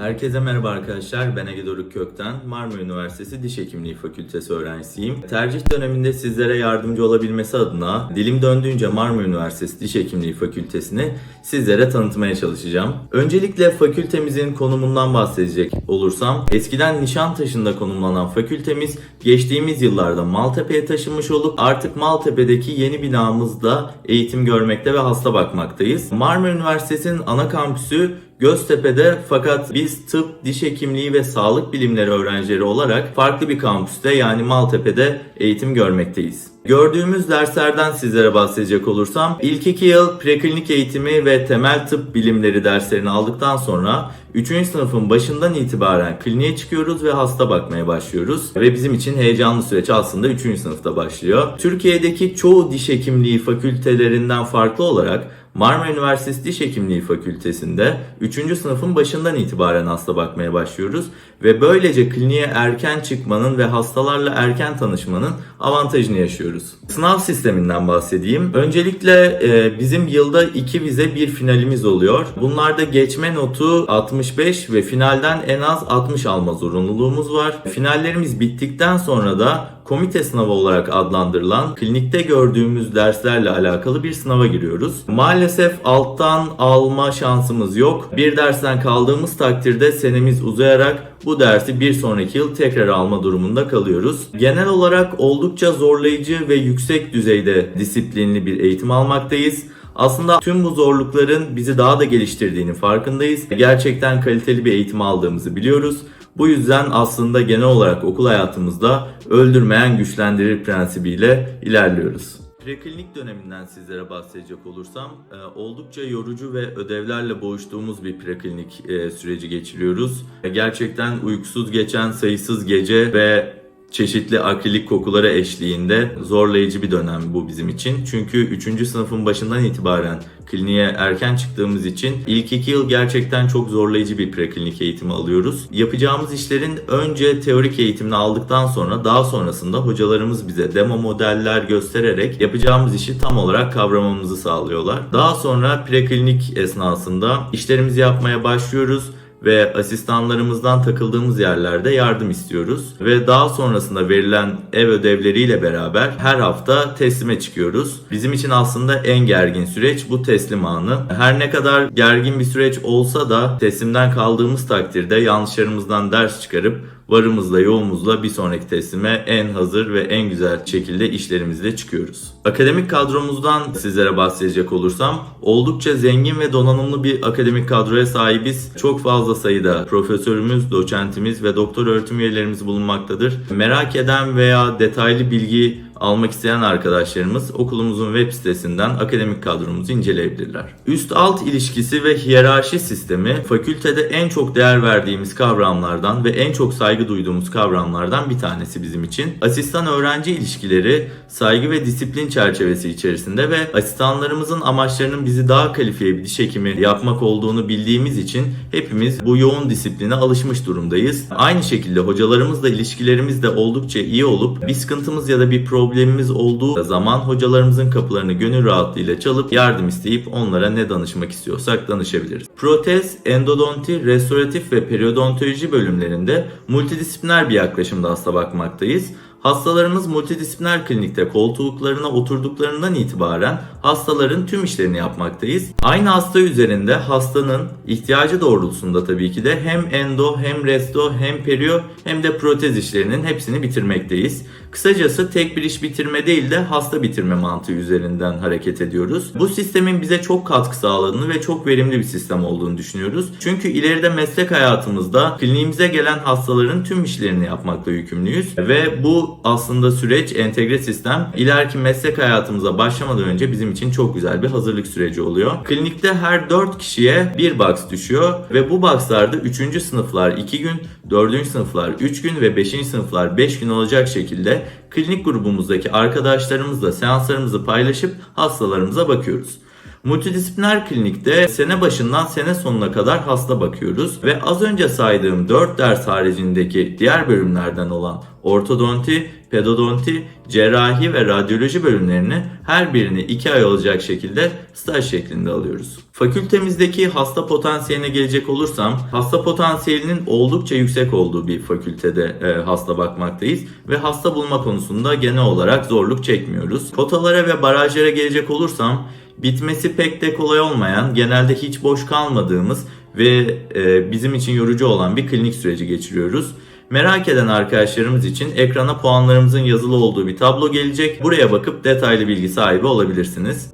Herkese merhaba arkadaşlar. Ben Ege Doruk Kökten. Marmara Üniversitesi Diş Hekimliği Fakültesi öğrencisiyim. Tercih döneminde sizlere yardımcı olabilmesi adına dilim döndüğünce Marmara Üniversitesi Diş Hekimliği Fakültesini sizlere tanıtmaya çalışacağım. Öncelikle fakültemizin konumundan bahsedecek olursam, eskiden Nişantaşı'nda konumlanan fakültemiz geçtiğimiz yıllarda Maltepe'ye taşınmış olup artık Maltepe'deki yeni binamızda eğitim görmekte ve hasta bakmaktayız. Marmara Üniversitesi'nin ana kampüsü Göztepe'de fakat biz tıp, diş hekimliği ve sağlık bilimleri öğrencileri olarak farklı bir kampüste yani Maltepe'de eğitim görmekteyiz. Gördüğümüz derslerden sizlere bahsedecek olursam ilk iki yıl preklinik eğitimi ve temel tıp bilimleri derslerini aldıktan sonra 3. sınıfın başından itibaren kliniğe çıkıyoruz ve hasta bakmaya başlıyoruz. Ve bizim için heyecanlı süreç aslında 3. sınıfta başlıyor. Türkiye'deki çoğu diş hekimliği fakültelerinden farklı olarak Marmara Üniversitesi Diş Hekimliği Fakültesinde 3. sınıfın başından itibaren hasta bakmaya başlıyoruz ve böylece kliniğe erken çıkmanın ve hastalarla erken tanışmanın avantajını yaşıyoruz. Sınav sisteminden bahsedeyim. Öncelikle e, bizim yılda 2 vize bir finalimiz oluyor. Bunlarda geçme notu 65 ve finalden en az 60 alma zorunluluğumuz var. Finallerimiz bittikten sonra da komite sınavı olarak adlandırılan klinikte gördüğümüz derslerle alakalı bir sınava giriyoruz. Maalesef alttan alma şansımız yok. Bir dersten kaldığımız takdirde senemiz uzayarak bu dersi bir sonraki yıl tekrar alma durumunda kalıyoruz. Genel olarak oldukça zorlayıcı ve yüksek düzeyde disiplinli bir eğitim almaktayız. Aslında tüm bu zorlukların bizi daha da geliştirdiğini farkındayız. Gerçekten kaliteli bir eğitim aldığımızı biliyoruz. Bu yüzden aslında genel olarak okul hayatımızda öldürmeyen güçlendirir prensibiyle ilerliyoruz. Preklinik döneminden sizlere bahsedecek olursam e, oldukça yorucu ve ödevlerle boğuştuğumuz bir preklinik e, süreci geçiriyoruz. Gerçekten uykusuz geçen sayısız gece ve çeşitli akrilik kokuları eşliğinde zorlayıcı bir dönem bu bizim için. Çünkü 3. sınıfın başından itibaren kliniğe erken çıktığımız için ilk 2 yıl gerçekten çok zorlayıcı bir preklinik eğitimi alıyoruz. Yapacağımız işlerin önce teorik eğitimini aldıktan sonra daha sonrasında hocalarımız bize demo modeller göstererek yapacağımız işi tam olarak kavramamızı sağlıyorlar. Daha sonra preklinik esnasında işlerimizi yapmaya başlıyoruz ve asistanlarımızdan takıldığımız yerlerde yardım istiyoruz. Ve daha sonrasında verilen ev ödevleriyle beraber her hafta teslime çıkıyoruz. Bizim için aslında en gergin süreç bu teslim anı. Her ne kadar gergin bir süreç olsa da teslimden kaldığımız takdirde yanlışlarımızdan ders çıkarıp varımızla yoğumuzla bir sonraki teslime en hazır ve en güzel şekilde işlerimizle çıkıyoruz. Akademik kadromuzdan sizlere bahsedecek olursam oldukça zengin ve donanımlı bir akademik kadroya sahibiz. Çok fazla sayıda profesörümüz, doçentimiz ve doktor öğretim üyelerimiz bulunmaktadır. Merak eden veya detaylı bilgi almak isteyen arkadaşlarımız okulumuzun web sitesinden akademik kadromuzu inceleyebilirler. Üst-alt ilişkisi ve hiyerarşi sistemi fakültede en çok değer verdiğimiz kavramlardan ve en çok saygı duyduğumuz kavramlardan bir tanesi bizim için. Asistan öğrenci ilişkileri saygı ve disiplin çerçevesi içerisinde ve asistanlarımızın amaçlarının bizi daha kalifiye bir diş hekimi yapmak olduğunu bildiğimiz için hepimiz bu yoğun disipline alışmış durumdayız. Aynı şekilde hocalarımızla ilişkilerimiz de oldukça iyi olup bir sıkıntımız ya da bir problemimiz olduğu zaman hocalarımızın kapılarını gönül rahatlığıyla çalıp yardım isteyip onlara ne danışmak istiyorsak danışabiliriz. Protez, endodonti, restoratif ve periodontoloji bölümlerinde multidisipliner bir yaklaşımda hasta bakmaktayız. Hastalarımız multidisipliner klinikte koltuklarına oturduklarından itibaren hastaların tüm işlerini yapmaktayız. Aynı hasta üzerinde hastanın ihtiyacı doğrultusunda tabii ki de hem endo hem resto hem perio hem de protez işlerinin hepsini bitirmekteyiz. Kısacası tek bir iş bitirme değil de hasta bitirme mantığı üzerinden hareket ediyoruz. Bu sistemin bize çok katkı sağladığını ve çok verimli bir sistem olduğunu düşünüyoruz. Çünkü ileride meslek hayatımızda kliniğimize gelen hastaların tüm işlerini yapmakla yükümlüyüz ve bu aslında süreç entegre sistem ileriki meslek hayatımıza başlamadan önce bizim için çok güzel bir hazırlık süreci oluyor. Klinikte her 4 kişiye bir box düşüyor ve bu boxlarda 3. sınıflar 2 gün, 4. sınıflar 3 gün ve 5. sınıflar 5 gün olacak şekilde klinik grubumuzdaki arkadaşlarımızla seanslarımızı paylaşıp hastalarımıza bakıyoruz. Multidisipliner klinikte sene başından sene sonuna kadar hasta bakıyoruz ve az önce saydığım 4 ders haricindeki diğer bölümlerden olan ortodonti, pedodonti, cerrahi ve radyoloji bölümlerini her birini 2 ay olacak şekilde staj şeklinde alıyoruz. Fakültemizdeki hasta potansiyeline gelecek olursam hasta potansiyelinin oldukça yüksek olduğu bir fakültede e, hasta bakmaktayız ve hasta bulma konusunda genel olarak zorluk çekmiyoruz. Kotalara ve barajlara gelecek olursam bitmesi pek de kolay olmayan, genelde hiç boş kalmadığımız ve e, bizim için yorucu olan bir klinik süreci geçiriyoruz. Merak eden arkadaşlarımız için ekrana puanlarımızın yazılı olduğu bir tablo gelecek. Buraya bakıp detaylı bilgi sahibi olabilirsiniz.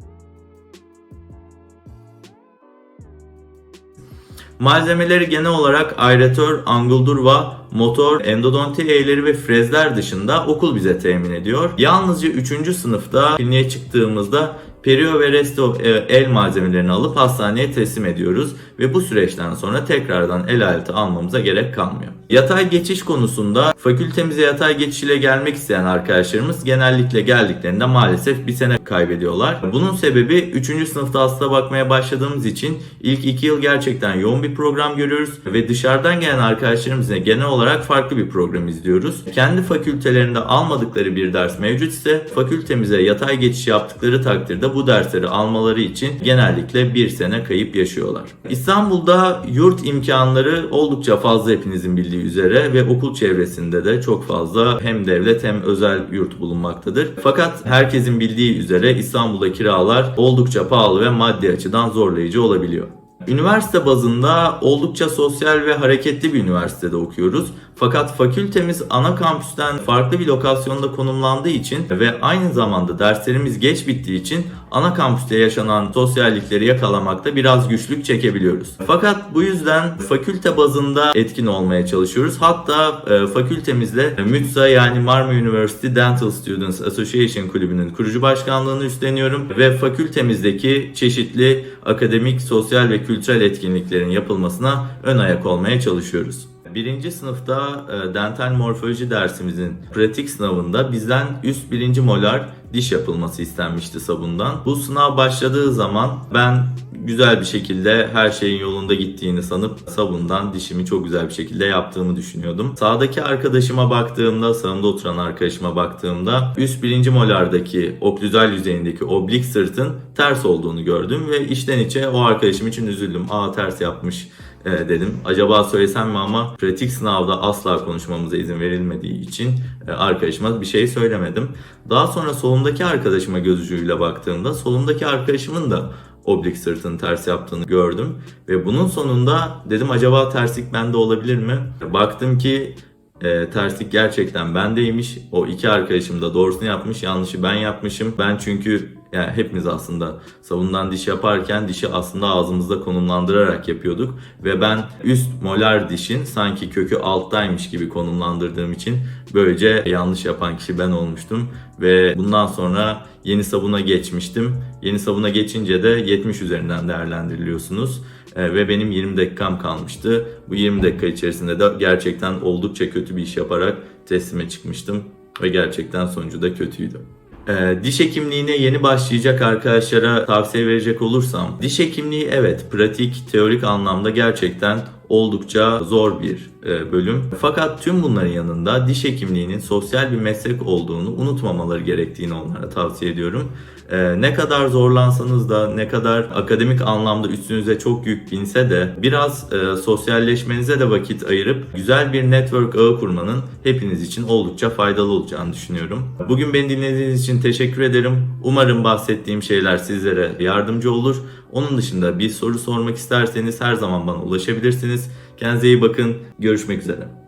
Malzemeleri genel olarak aeratör, anguldur motor, endodonti eğleri ve frezler dışında okul bize temin ediyor. Yalnızca 3. sınıfta kliniğe çıktığımızda perio ve resto e, el malzemelerini alıp hastaneye teslim ediyoruz ve bu süreçten sonra tekrardan el aleti almamıza gerek kalmıyor. Yatay geçiş konusunda fakültemize yatay geçiş ile gelmek isteyen arkadaşlarımız genellikle geldiklerinde maalesef bir sene kaybediyorlar. Bunun sebebi 3. sınıfta hasta bakmaya başladığımız için ilk 2 yıl gerçekten yoğun bir program görüyoruz ve dışarıdan gelen arkadaşlarımızla genel olarak farklı bir program izliyoruz. Kendi fakültelerinde almadıkları bir ders mevcut ise fakültemize yatay geçiş yaptıkları takdirde bu dersleri almaları için genellikle bir sene kayıp yaşıyorlar. İstanbul'da yurt imkanları oldukça fazla hepinizin bildiği üzere ve okul çevresinde de çok fazla hem devlet hem özel yurt bulunmaktadır. Fakat herkesin bildiği üzere İstanbul'da kiralar oldukça pahalı ve maddi açıdan zorlayıcı olabiliyor. Üniversite bazında oldukça sosyal ve hareketli bir üniversitede okuyoruz. Fakat fakültemiz ana kampüsten farklı bir lokasyonda konumlandığı için ve aynı zamanda derslerimiz geç bittiği için ana kampüste yaşanan sosyallikleri yakalamakta biraz güçlük çekebiliyoruz. Fakat bu yüzden fakülte bazında etkin olmaya çalışıyoruz. Hatta e, fakültemizle MÜTSA yani Marmara University Dental Students Association kulübünün kurucu başkanlığını üstleniyorum ve fakültemizdeki çeşitli akademik, sosyal ve kültürel etkinliklerin yapılmasına ön ayak olmaya çalışıyoruz. Birinci sınıfta e, dental morfoloji dersimizin pratik sınavında bizden üst birinci molar diş yapılması istenmişti sabundan. Bu sınav başladığı zaman ben güzel bir şekilde her şeyin yolunda gittiğini sanıp sabundan dişimi çok güzel bir şekilde yaptığımı düşünüyordum. Sağdaki arkadaşıma baktığımda, sağımda oturan arkadaşıma baktığımda üst birinci molardaki oklüzal yüzeyindeki oblik sırtın ters olduğunu gördüm ve içten içe o arkadaşım için üzüldüm. Aa ters yapmış e, dedim. Acaba söylesem mi ama pratik sınavda asla konuşmamıza izin verilmediği için e, arkadaşıma bir şey söylemedim. Daha sonra solumdaki arkadaşıma göz ucuyla baktığımda solumdaki arkadaşımın da oblik sırtını ters yaptığını gördüm. Ve bunun sonunda dedim acaba terslik bende olabilir mi? Baktım ki e, terslik gerçekten bendeymiş. O iki arkadaşım da doğrusunu yapmış, yanlışı ben yapmışım. Ben çünkü yani hepimiz aslında savundan diş yaparken dişi aslında ağzımızda konumlandırarak yapıyorduk. Ve ben üst molar dişin sanki kökü alttaymış gibi konumlandırdığım için böylece yanlış yapan kişi ben olmuştum. Ve bundan sonra yeni sabuna geçmiştim. Yeni sabuna geçince de 70 üzerinden değerlendiriliyorsunuz. E, ve benim 20 dakikam kalmıştı. Bu 20 dakika içerisinde de gerçekten oldukça kötü bir iş yaparak teslime çıkmıştım. Ve gerçekten sonucu da kötüydü. Ee, diş hekimliğine yeni başlayacak arkadaşlara tavsiye verecek olursam, diş hekimliği evet pratik, teorik anlamda gerçekten oldukça zor bir e, bölüm. Fakat tüm bunların yanında diş hekimliğinin sosyal bir meslek olduğunu unutmamaları gerektiğini onlara tavsiye ediyorum. E, ne kadar zorlansanız da ne kadar akademik anlamda üstünüze çok yük binse de biraz e, sosyalleşmenize de vakit ayırıp güzel bir network ağı kurmanın hepiniz için oldukça faydalı olacağını düşünüyorum. Bugün beni dinlediğiniz için teşekkür ederim. Umarım bahsettiğim şeyler sizlere yardımcı olur. Onun dışında bir soru sormak isterseniz her zaman bana ulaşabilirsiniz. Kendinize iyi bakın. Görüşmek üzere.